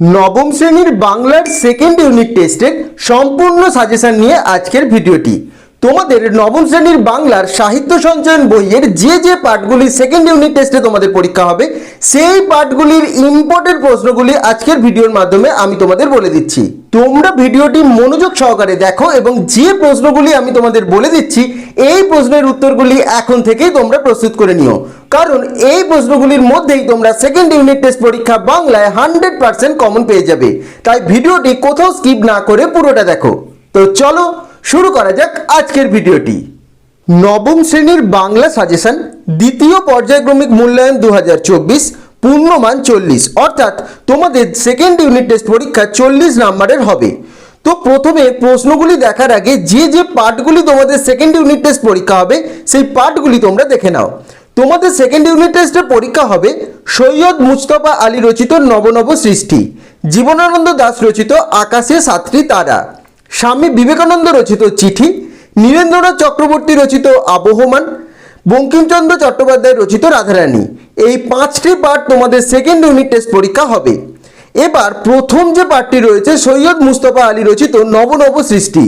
নবম শ্রেণির বাংলার সেকেন্ড ইউনিট টেস্টের সম্পূর্ণ সাজেশন নিয়ে আজকের ভিডিওটি। তোমাদের নবম শ্রেণির বাংলার সাহিত্য সঞ্চয়ন বইয়ের যে যে পাঠগুলি সেকেন্ড ইউনিট টেস্টে তোমাদের পরীক্ষা হবে, সেই পাঠগুলির ইম্পর্টেন্ট প্রশ্নগুলি আজকের ভিডিওর মাধ্যমে আমি তোমাদের বলে দিচ্ছি। তোমরা ভিডিওটি মনোযোগ সহকারে দেখো এবং যে প্রশ্নগুলি আমি তোমাদের বলে দিচ্ছি, এই প্রশ্নের উত্তরগুলি এখন থেকেই তোমরা প্রস্তুত করে নিও। কারণ এই প্রশ্নগুলির মধ্যেই তোমরা সেকেন্ড ইউনিট টেস্ট পরীক্ষা বাংলায় হান্ড্রেড পার্সেন্ট কমন পেয়ে যাবে। তাই ভিডিওটি কোথাও স্কিপ না করে পুরোটা দেখো। তো চলো শুরু করা যাক আজকের ভিডিওটি। নবম শ্রেণির বাংলা সাজেশন দ্বিতীয় পর্যায়ক্রমিক মূল্যায়ন দু হাজার চব্বিশ, পূর্ণমান চল্লিশ। অর্থাৎ তোমাদের সেকেন্ড ইউনিট টেস্ট পরীক্ষা চল্লিশ নাম্বারের হবে। তো প্রথমে প্রশ্নগুলি দেখার আগে যে যে পার্টগুলি তোমাদের সেকেন্ড ইউনিট টেস্ট পরীক্ষা হবে, সেই পার্টগুলি তোমরা দেখে নাও। তোমাদের সেকেন্ড ইউনিট টেস্টের পরীক্ষা হবে সৈয়দ মুস্তফা আলী রচিত নবনব সৃষ্টি, জীবনানন্দ দাস রচিত আকাশে সাতটি তারা। স্বামী বিবেকানন্দ রচিত চিঠি, নীরেন্দ্রনাথ চক্রবর্তী রচিত আবহমান, বঙ্কিমচন্দ্র চট্টোপাধ্যায় রচিত রাধারানী। এই পাঁচটি পাঠ তোমাদের সেকেন্ড ইউনিট টেস্ট পরীক্ষা হবে। এবার প্রথম যে পাঠটি রয়েছে, সৈয়দ মুস্তফা আলী রচিত নবনব সৃষ্টি।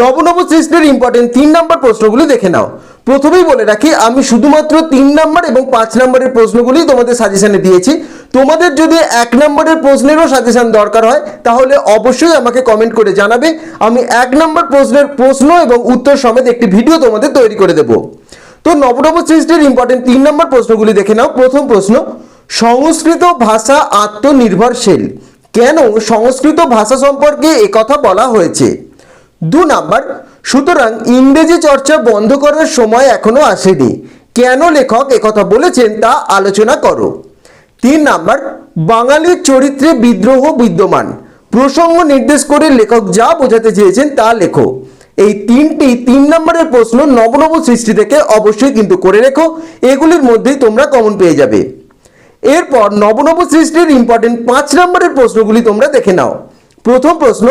নবনব সৃষ্টির ইম্পর্টেন্ট তিন নম্বর প্রশ্নগুলো দেখে নাও। প্রথমেই বলে রাখি, আমি শুধুমাত্র তিন নম্বর এবং পাঁচ নম্বরের প্রশ্নগুলি তোমাদের সাজেশনে দিয়েছি। তোমাদের যদি এক নম্বরের প্রশ্নেরও সাজেশন দরকার হয়, তাহলে অবশ্যই আমাকে কমেন্ট করে জানাবে। আমি এক নম্বর প্রশ্নের প্রশ্ন এবং উত্তর সমেত একটি ভিডিও তোমাদের তৈরি করে দেবো। তো নবনব সৃষ্টির ইম্পর্টেন্ট তিন নম্বর প্রশ্নগুলি দেখে নাও। প্রথম প্রশ্ন, সংস্কৃত ভাষা আত্মনির্ভরশীল। কেন সংস্কৃত ভাষা সম্পর্কে একথা বলা হয়েছে? দু নাম্বার সুতরাং ইংরেজি চর্চা বন্ধ করার সময় এখনও আসেনি। কেন লেখক একথা বলেছেন তা আলোচনা করো। তিন নাম্বার বাঙালির চরিত্রে বিদ্রোহ বিদ্যমান। প্রসঙ্গ নির্দেশ করে লেখক যা বোঝাতে চেয়েছেন তা লেখো। এই তিনটি তিন নম্বরের প্রশ্ন নবনব সৃষ্টি থেকে অবশ্যই কিন্তু করে রেখো। এগুলির মধ্যেই তোমরা কমন পেয়ে যাবে। এরপর নবনব সৃষ্টির ইম্পর্টেন্ট পাঁচ নম্বরের প্রশ্নগুলি তোমরা দেখে নাও। প্রথম প্রশ্ন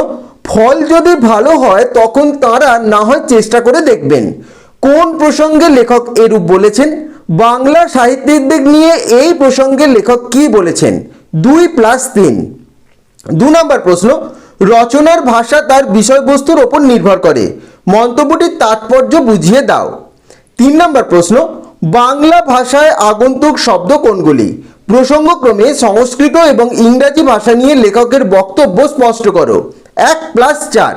ফল যদি ভালো হয়, তখন তারা না হয় চেষ্টা করে দেখবেন। কোন প্রসঙ্গে লেখক এরূপ বলেছেন? বাংলা সাহিত্যের দিক নিয়ে এই প্রসঙ্গে লেখক কি বলেছেন? দুই প্লাস তিন। দু নম্বর প্রশ্ন, রচনার ভাষা তার বিষয়বস্তুর ওপর নির্ভর করে। মন্তব্যটির তাৎপর্য বুঝিয়ে দাও। তিন নম্বর প্রশ্ন, বাংলা ভাষায় আগন্তুক শব্দ কোনগুলি? প্রসঙ্গক্রমে সংস্কৃত এবং ইংরাজি ভাষা নিয়ে লেখকের বক্তব্য স্পষ্ট করো। এক প্লাস চার।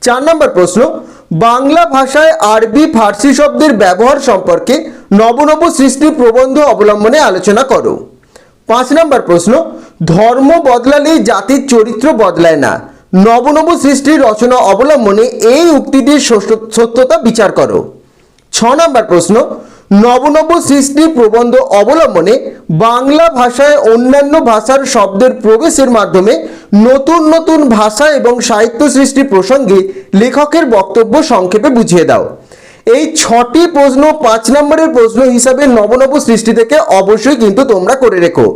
চার নম্বর প্রশ্ন, বাংলা ভাষায় আরবি, ফার্সি শব্দের ব্যবহার সম্পর্কে নবনব সৃষ্টি প্রবন্ধ অবলম্বনে আলোচনা করো। পাঁচ নম্বর প্রশ্ন, ধর্ম বদলালেই জাতির চরিত্র বদলায় না। নবনব সৃষ্টির রচনা অবলম্বনে এই উক্তিটির সত্য- সত্যতা বিচার করো। ছ নম্বর প্রশ্ন নবনব সৃষ্টি প্রবন্ধ অবলম্বনে বাংলা ভাষায় অন্যান্য ভাষার শব্দের প্রবেশের মাধ্যমে নতুন নতুন ভাষা এবং সাহিত্য সৃষ্টি প্রসঙ্গে লেখকের বক্তব্য সংক্ষেপে বুঝিয়ে দাও। এই ছটি প্রশ্ন পাঁচ নম্বরের প্রশ্ন হিসাবে নবনব সৃষ্টি থেকে অবশ্যই কিন্তু তোমরা করে রেখো।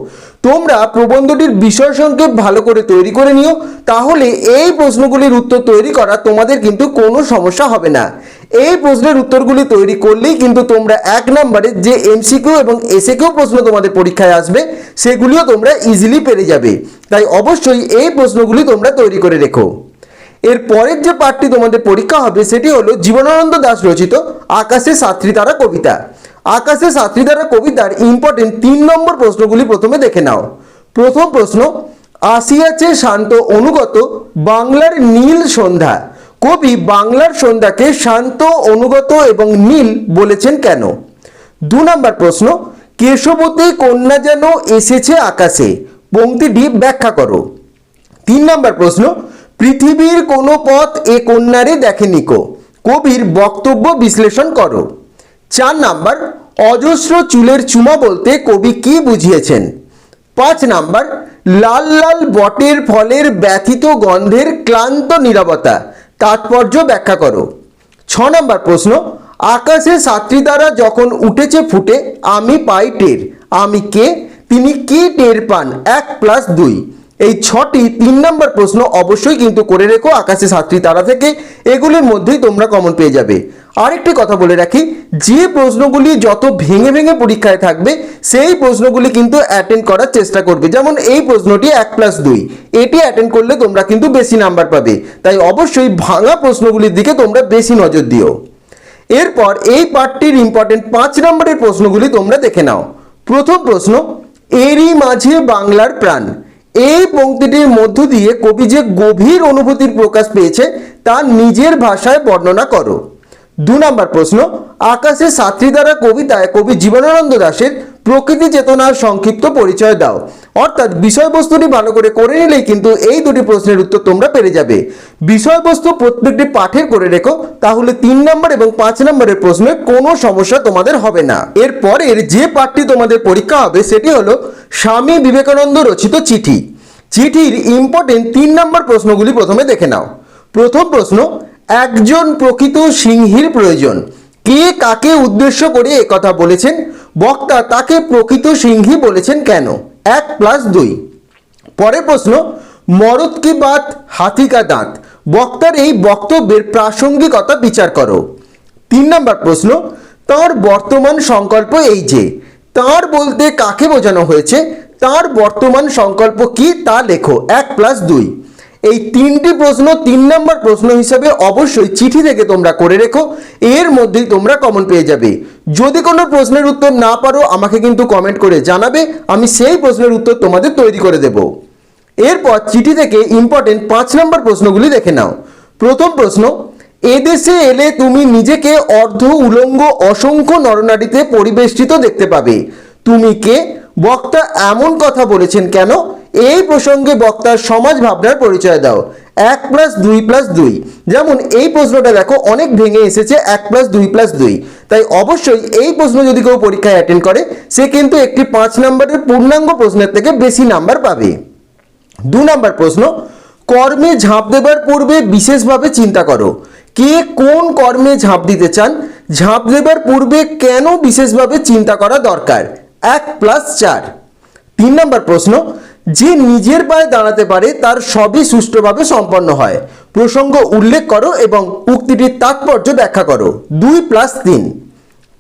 তোমরা প্রবন্ধটির বিষয় সংক্ষেপ ভালো করে তৈরি করে নিও, তাহলে এই প্রশ্নগুলির উত্তর তৈরি করা তোমাদের কিন্তু কোনো সমস্যা হবে না। এই প্রশ্নের উত্তরগুলি তৈরি করলেই কিন্তু তোমরা এক নম্বরে যে এমসিকিউ এবং এসএকিউ প্রশ্ন তোমাদের পরীক্ষায় আসবে, সেগুলিও তোমরা ইজিলি পেরে যাবে। তাই অবশ্যই এই প্রশ্নগুলি তোমরা তৈরি করে রেখো। এর পরের যে পাঠটি তোমাদের পরীক্ষা হবে, সেটি হলো জীবনানন্দ দাস রচিত আকাশে সাত্রী তারা কবিতা। আকাশে সাত্রী তারা কবিতার ইম্পর্টেন্ট তিন নম্বর প্রশ্নগুলি প্রথমে দেখে নাও। প্রথম প্রশ্ন, আসিয়াছে শান্ত অনুগত বাংলার নীল সন্ধ্যা। কবি বাংলার সন্ধ্যাকে শান্ত, অনুগত এবং নীল বলেছেন কেন? দু নম্বর প্রশ্ন, কেশবতী কন্যা যেন এসেছে আকাশে পংক্তিটি ব্যাখ্যা করো। তিন নম্বর প্রশ্ন, পৃথিবীর কোনো পথ এ কন্যারে দেখেনি কো? কবির বক্তব্য বিশ্লেষণ করো। চার নাম্বার অজস্র চুলের চুমা বলতে কবি কি বুঝিয়েছেন? পাঁচ নাম্বার, লাল লাল বটের ফলের ব্যথিত গন্ধের ক্লান্ত নীরবতা। তাৎপর্য ব্যাখ্যা করো। ছ নম্বর প্রশ্ন, আকাশে সাত্রী দ্বারা যখন উঠেছে ফুটে, আমি পাই টের। আমি কে? তিনি কি টের পান? এক প্লাস দুই। এই ছটি তিন নম্বর প্রশ্ন অবশ্যই কিন্তু করে রেখো আকাশে সাতটি তারা থেকে। এগুলির মধ্যেই তোমরা কমন পেয়ে যাবে। আরেকটি কথা বলে রাখি, যে প্রশ্নগুলি যত ভেঙে ভেঙে পরীক্ষায় থাকবে, সেই প্রশ্নগুলি কিন্তু অ্যাটেন্ড করার চেষ্টা করবে। যেমন এই প্রশ্নটি এক প্লাস দুই, এটি অ্যাটেন্ড করলে তোমরা কিন্তু বেশি নাম্বার পাবে। তাই অবশ্যই ভাঙা প্রশ্নগুলির দিকে তোমরা বেশি নজর দিও। এরপর এই পার্টটির ইম্পর্টেন্ট পাঁচ নম্বরের প্রশ্নগুলি তোমরা দেখে নাও। প্রথম প্রশ্ন, এরই মাঝে বাংলার প্রাণ। এই পংক্তিটির মধ্য দিয়ে কবি যে গভীর অনুভূতির প্রকাশ পেয়েছে, তা নিজের ভাষায় বর্ণনা করো। দু নম্বর প্রশ্ন, আকাশে সাত্রী দ্বারা কবিতায় কবি জীবনানন্দ দাশের প্রকৃতি চেতনার সংক্ষিপ্ত পরিচয় দাও। অর্থাৎ বিষয়বস্তুটি ভালো করে করে নিলেই কিন্তু এই দুটি প্রশ্নের উত্তর তোমরা পেরে যাবে। বিষয়বস্তু প্রত্যেকটি পাঠের করে রেখো, তাহলে তিন নম্বর এবং পাঁচ নম্বরের প্রশ্নে কোনো সমস্যা তোমাদের হবে না। এর পরের যে পাঠটি তোমাদের পরীক্ষা হবে, সেটি হলো স্বামী বিবেকানন্দ রচিত চিঠি। চিঠির ইম্পর্টেন্ট তিন নম্বর প্রশ্নগুলি প্রথমে দেখে নাও। প্রথম প্রশ্ন একজন প্রকৃত সিংহীর প্রয়োজন। কে কাকে উদ্দেশ্য করে কথা বলেছেন? বক্তা তাকে প্রকৃত সিংহী বলেছেন কেন? এক প্লাস দুই। পরের প্রশ্ন, মরদ কি বাত, হাতি কা দাঁত? বক্তার এই বক্তব্যের প্রাসঙ্গিকতা বিচার করো। তিন নম্বর প্রশ্ন, তার বর্তমান সংকল্প এই যে, তার বলতে কাকে বোঝানো হয়েছে? তার বর্তমান সংকল্প কি তা লেখো। এক প্লাস দুই। এই তিনটি প্রশ্ন তিন নম্বর প্রশ্ন হিসাবে অবশ্যই চিঠি থেকে তোমরা করে রেখো। এর মধ্যেই তোমরা কমন পেয়ে যাবে। যদি কোনো প্রশ্নের উত্তর না পারো, আমাকে কিন্তু কমেন্ট করে জানাবে। আমি সেই প্রশ্নের উত্তর তোমাদের তৈরি করে দেব। এরপর চিঠি থেকে ইম্পর্টেন্ট পাঁচ নম্বর প্রশ্নগুলি দেখে নাও। প্রথম প্রশ্ন, এদেশে এলে তুমি নিজেকে অর্ধ উলঙ্গ অসংখ্য নরনারীতে পরিবেষ্টিত দেখতে পাবে। তুমি কে? বক্তা এমন কথা বলেছেন কেন? এই প্রসঙ্গে বক্তার সমাজ ভাবনার পরিচয় দাও। এক প্লাস দুই প্লাস দুই। যেমন এই প্রশ্নটা দেখো, অনেক ভেঙে এসেছে এক প্লাস দুই প্লাস দুই। তাই অবশ্যই এই প্রশ্ন যদি কেউ পরীক্ষায় অ্যাটেন্ড করে, সে কিন্তু একটি পাঁচ নম্বরের পূর্ণাঙ্গ প্রশ্নের থেকে বেশি নাম্বার পাবে। দু নম্বর প্রশ্ন, কর্মে ঝাঁপ দেবার পূর্বে বিশেষভাবে চিন্তা করো। কে কোন কর্মে ঝাঁপ দিতে চান? ঝাঁপ দেবার পূর্বে কেন বিশেষভাবে চিন্তা করা দরকার? এক প্লাস চার। তিন নম্বর প্রশ্ন যে নিজের পায়ে দাঁড়াতে পারে, তার সবই সুষ্ঠুভাবে সম্পন্ন হয়। প্রসঙ্গ উল্লেখ করো এবং উক্তিটির তাৎপর্য ব্যাখ্যা করো। দুই প্লাস তিন।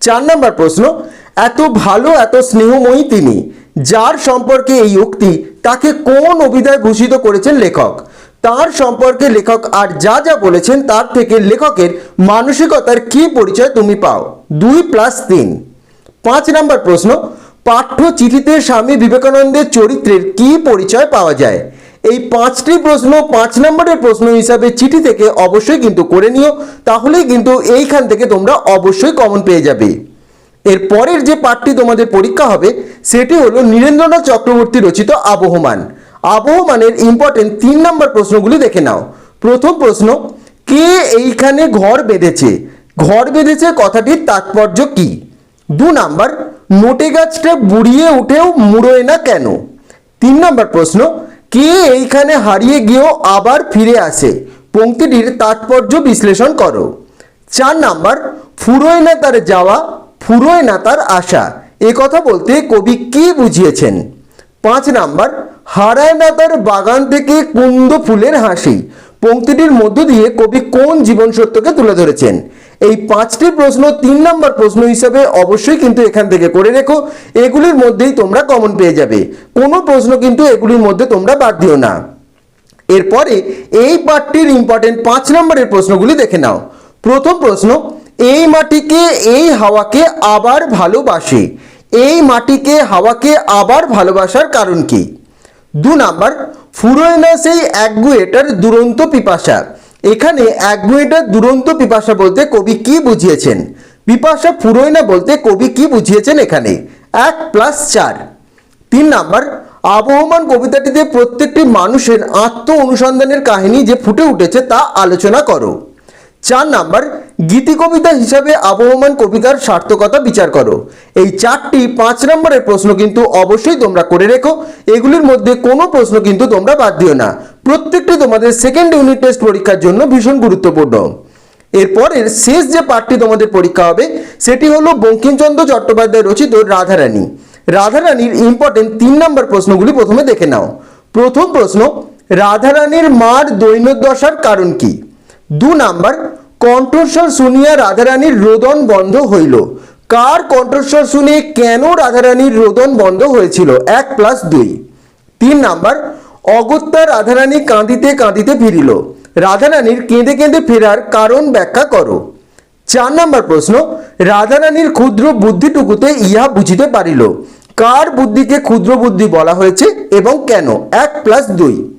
চার নম্বর প্রশ্ন, এত ভালো, এত স্নেহময়ী তিনি, যার সম্পর্কে এই উক্তি তাকে কোন অভিধায় ভূষিত করেছেন লেখক? তার সম্পর্কে লেখক আর যা যা বলেছেন, তার থেকে লেখকের মানসিকতার কি পরিচয় তুমি পাও? দুই প্লাস তিন। পাঁচ নম্বর প্রশ্ন পাঠ্য চিঠিতে স্বামী বিবেকানন্দের চরিত্রের কি পরিচয় পাওয়া যায়? এই পাঁচটি প্রশ্ন পাঁচ নম্বরের প্রশ্ন হিসাবে চিঠি থেকে অবশ্যই কিন্তু করে নিও, তাহলেই কিন্তু এইখান থেকে তোমরা অবশ্যই কমন পেয়ে যাবে। এর পরের যে পাঠটি তোমাদের পরীক্ষা হবে, সেটি হলো নীরেন্দ্রনাথ চক্রবর্তী রচিত আবহমান। আবহমানের ইম্পর্টেন্ট তিন নম্বর প্রশ্নগুলি দেখে নাও। প্রথম প্রশ্ন, কে এইখানে ঘর বেঁধেছে? ঘর বেঁধেছে কথাটির তাৎপর্য কি? দু নাম্বার নোটে গাছটা বুড়িয়ে উঠেও মুড়োয় না কেন? তিন নম্বর প্রশ্ন, কে এইখানে হারিয়ে গিয়েও আবার ফিরে আসে? পঙ্ক্তিটির তাৎপর্য বিশ্লেষণ করো। চার নাম্বার, ফুরোয় না তার যাওয়া, ফুরোয় না তার আশা এ কথা বলতে কবি কি বুঝিয়েছেন? পাঁচ নাম্বার, হারায় না তার বাগান থেকে কুন্দ ফুলের হাসি। পংক্তিটির মধ্য দিয়ে কবি কোন জীবন সত্যকে তুলে ধরেছেন? এই পাঁচটি প্রশ্ন তিন নম্বর প্রশ্ন হিসাবে অবশ্যই কিন্তু এখান থেকে করে রেখো। এগুলির মধ্যেই তোমরা কমন পেয়ে যাবে। কোনো প্রশ্ন কিন্তু এগুলির মধ্যে তোমরা বাদ দিও না। এরপরে এই পাঠটির ইম্পর্টেন্ট পাঁচ নম্বরের প্রশ্নগুলি দেখে নাও। প্রথম প্রশ্ন, এই মাটিকে, এই হাওয়াকে আবার ভালোবাসে। এই মাটিকে হাওয়াকে আবার ভালোবাসার কারণ কি? দু নাম্বার ফুরোয় না সেই একগুয়েটার দুরন্ত পিপাসা। এখানে একগুয়েটার দুরন্ত পিপাসা বলতে কবি কি বুঝিয়েছেন? পিপাসা ফুরোয় না বলতে কবি কি বুঝিয়েছেন এখানে? এক প্লাস চার। তিন নাম্বার, আবহমান কবিতাটিতে প্রত্যেকটি মানুষের আত্ম অনুসন্ধানের কাহিনী যে ফুটে উঠেছে তা আলোচনা করো। চার নাম্বার গীতি কবিতা হিসাবে আবহমান কবিতার সার্থকতা বিচার করো। এই চারটি পাঁচ নম্বরের প্রশ্ন কিন্তু অবশ্যই তোমরা করে রেখো। এগুলির মধ্যে কোনো প্রশ্ন কিন্তু তোমরা বাদ দিও না। প্রত্যেকটি তোমাদের সেকেন্ড ইউনিট টেস্ট পরীক্ষার জন্য ভীষণ গুরুত্বপূর্ণ। এরপরের শেষ যে পাঠটি তোমাদের পরীক্ষা হবে, সেটি হলো বঙ্কিমচন্দ্র চট্টোপাধ্যায় রচিত রাধারানী। রাধারানীর ইম্পর্টেন্ট তিন নম্বর প্রশ্নগুলি প্রথমে দেখে নাও। প্রথম প্রশ্ন, রাধারানীর মার দৈন্যদশার কারণ কি? দু নাম্বার, কণ্ঠস্বর শুনিয়া রাধারানীর রোদন বন্ধ হইল। কার কণ্ঠস্বর শুনে কেন রাধারানীর রোদন বন্ধ হয়েছিল? এক প্লাস দুই। তিন নাম্বার, অগত্যা রাধারানী কাঁদিতে কাঁদিতে ফিরিল। রাধারানীর কেঁদে কেঁদে ফেরার কারণ ব্যাখ্যা করো। চার নাম্বার প্রশ্ন, রাধারানীর ক্ষুদ্র বুদ্ধিটুকুতে ইহা বুঝিতে পারিল। কার বুদ্ধিকে ক্ষুদ্র বুদ্ধি বলা হয়েছে এবং কেন? এক প্লাস দুই।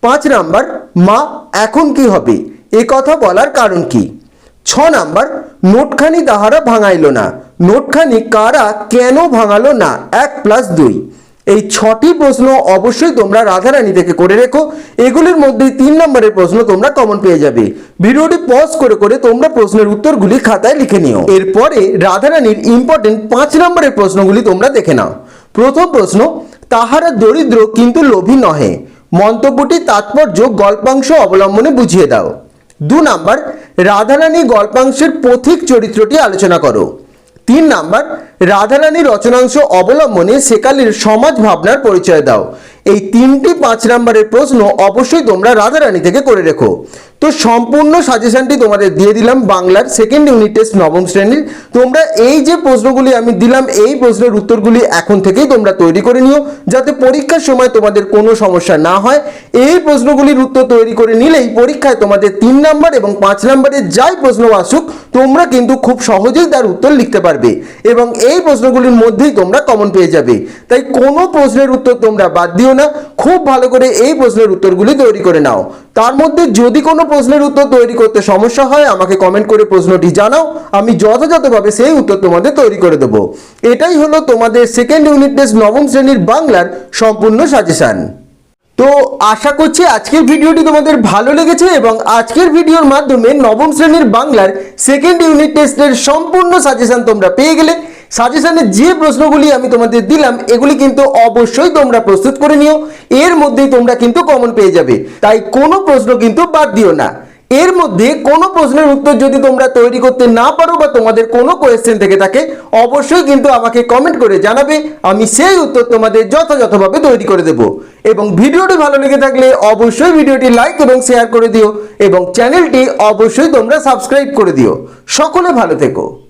পাঁচ নাম্বার, মা, এখন কি হবে? এ কথা বলার কারণ কি? ছ নাম্বার, নোটখানি তাহারা ভাঙাইল না। নোটখানি কারা কেন ভাঙালো না? এক প্লাস দুই। এই ছটি প্রশ্ন অবশ্যই তোমরা রাধারানী থেকে করে রেখো। এগুলির মধ্যে তিন নম্বরের প্রশ্ন তোমরা কমন পেয়ে যাবে। ভিডিওটি পজ করে করে তোমরা প্রশ্নের উত্তরগুলি খাতায় লিখে নিও। এরপরে রাধারানীর ইম্পর্টেন্ট পাঁচ নম্বরের প্রশ্নগুলি তোমরা দেখে নাও। প্রথম প্রশ্ন, তাহারা দরিদ্র কিন্তু লোভী নহে। মন্তব্যটি তাৎপর্য গল্পাংশ অবলম্বনে বুঝিয়ে দাও। দু নাম্বার, রাধারানী গল্পাংশের পথিক চরিত্রটি আলোচনা করো। তিন নাম্বার, রাধারানী রচনাংশ অবলম্বনে সেকালের সমাজ ভাবনার পরিচয় দাও। এই তিনটি পাঁচ নাম্বারের প্রশ্ন অবশ্যই তোমরা রাধারানী থেকে করে রেখো। তো সম্পূর্ণ সাজেশনটি তোমাদের দিয়ে দিলাম বাংলার সেকেন্ড ইউনিট টেস্ট নবম শ্রেণির। তোমরা এই যে প্রশ্নগুলি আমি দিলাম, এই প্রশ্নের উত্তরগুলি এখন থেকেই তোমরা তৈরি করে নিও, যাতে পরীক্ষার সময় তোমাদের কোনো সমস্যা না হয়। এই প্রশ্নগুলির উত্তর তৈরি করে নিলেই পরীক্ষায় তোমাদের তিন নাম্বার এবং পাঁচ নাম্বারের যাই প্রশ্ন আসুক, তোমরা কিন্তু খুব সহজেই তার উত্তর লিখতে পারবে এবং এই প্রশ্নগুলির মধ্যেই তোমরা কমন পেয়ে যাবে। তাই কোনো প্রশ্নের উত্তর তোমরা বাদ দিও না, খুব ভালো করে এই প্রশ্নের উত্তরগুলি তৈরি করে নাও। তার মধ্যে যদি কোনো প্রশ্নের উত্তর তৈরি করতে সমস্যা হয়, আমাকে কমেন্ট করে প্রশ্নটি জানাও, আমি যথাযথভাবে সেই উত্তর তোমাদের তৈরি করে দেবো। এটাই হলো তোমাদের সেকেন্ড ইউনিট টেস্ট নবম শ্রেণির বাংলার সম্পূর্ণ সাজেশন তো আশা করছি আজকের ভিডিওটি তোমাদের ভালো লেগেছে এবং আজকের ভিডিওর মাধ্যমে নবম শ্রেণির বাংলার সেকেন্ড ইউনিট টেস্টের সম্পূর্ণ সাজেশন তোমরা পেয়ে গেলে। সাজেশনে যে প্রশ্নগুলি আমি তোমাদের দিলাম, এগুলি কিন্তু অবশ্যই তোমরা প্রস্তুত করে নিও। এর মধ্যেই তোমরা কিন্তু কমন পেয়ে যাবে। তাই কোনো প্রশ্ন কিন্তু বাদ দিও না। এর মধ্যে কোনো প্রশ্নের উত্তর যদি তোমরা তৈরি করতে না পারো বা তোমাদের কোনো কোয়েশ্চেন থেকে থাকে, অবশ্যই কিন্তু আমাকে কমেন্ট করে জানাবে। আমি সেই উত্তর তোমাদের যথাযথভাবে তৈরি করে দেব। এবং ভিডিওটি ভালো লেগে থাকলে অবশ্যই ভিডিওটি লাইক এবং শেয়ার করে দিও। এবং চ্যানেলটি অবশ্যই তোমরা সাবস্ক্রাইব করে দিও। সকলে ভালো থেকো।